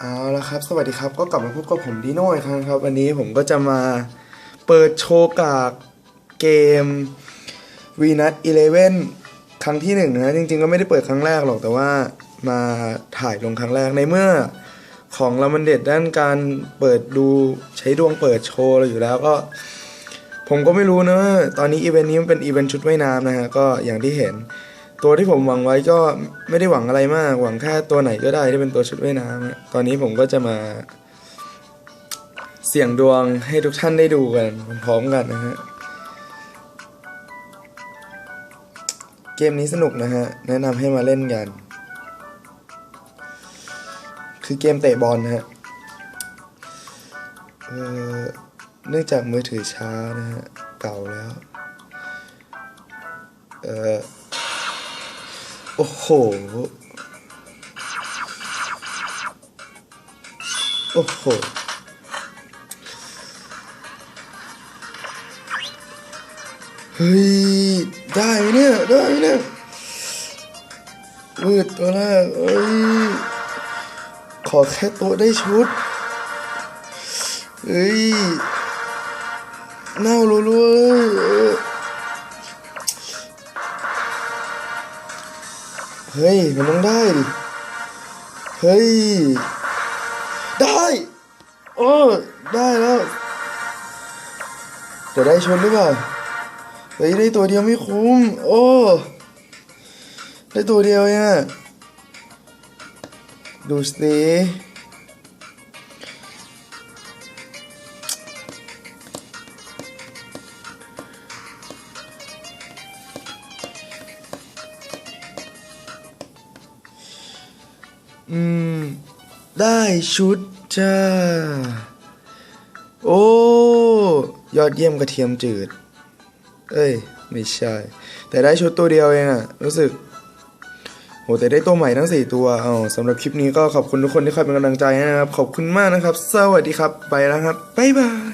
เอาละครับ สวัสดีครับ ก็กลับมาพบกับผมดีโน่อีกครั้งครับ วันนี้ผมก็จะมาเปิดโชว์กากเกม v n u t 11ครั้งที่หนึ่งนะ จริงๆก็ไม่ได้เปิดครั้งแรกหรอก แต่ว่ามาถ่ายลงครั้งแรกในเมื่อของเรามันเด็ดด้านการเปิดดูใช้ดวงเปิดโชว์เราอยู่แล้วก็ ผมก็ไม่รู้นะ ตอนนี้อีเวนต์นี้มันเป็นอีเวนต์ชุดว่ายน้ำนะฮะ ก็อย่างที่เห็น ตัวที่ผมหวังไว้ก็ไม่ได้หวังอะไรมาก หวังแค่ตัวไหนก็ได้ที่เป็นตัวชุดว่ายน้ำตอนนี้ผมก็จะมาเสี่ยงดวงให้ทุกท่านได้ดูกันพร้อมกันนะฮะ เกมนี้สนุกนะฮะ แนะนำให้มาเล่นกัน คือเกมเตะบอลนะฮะเนื่องจากมือถือช้านะฮะ เก่าแล้ว เออ โอ้โห โอ้โห เฮ้ย ได้ไหมเนี่ย ได้ไหมเนี่ยมืดตัวแรกเอ้ย ขอแค่ตัวได้ชุด เฮ้ย เน่ารัวๆ เฮ้ย มันต้องได้ดิ เฮ้ย ได้โอ้ได้แล้วจะได้ชนหรือเปล่าเฮ้ยได้ตัวเดียวไม่คุ้ม โอ้ ได้ตัวเดียวเนี่ยดูสิ อืม ได้ชุดจ้า โอ้ ยอดเยี่ยมกระเทียมจืด เอ้ย ไม่ใช่ แต่ได้ชุดตัวเดียวเองอะรู้สึกโหแต่ได้ตัวใหม่ทั้ง 4 ตัวเอาสำหรับคลิปนี้ก็ขอบคุณทุกคนที่คอยเป็นกำลังใจนะครับ ขอบคุณมากนะครับ สวัสดีครับ ไปแล้วครับ บ๊ายบาย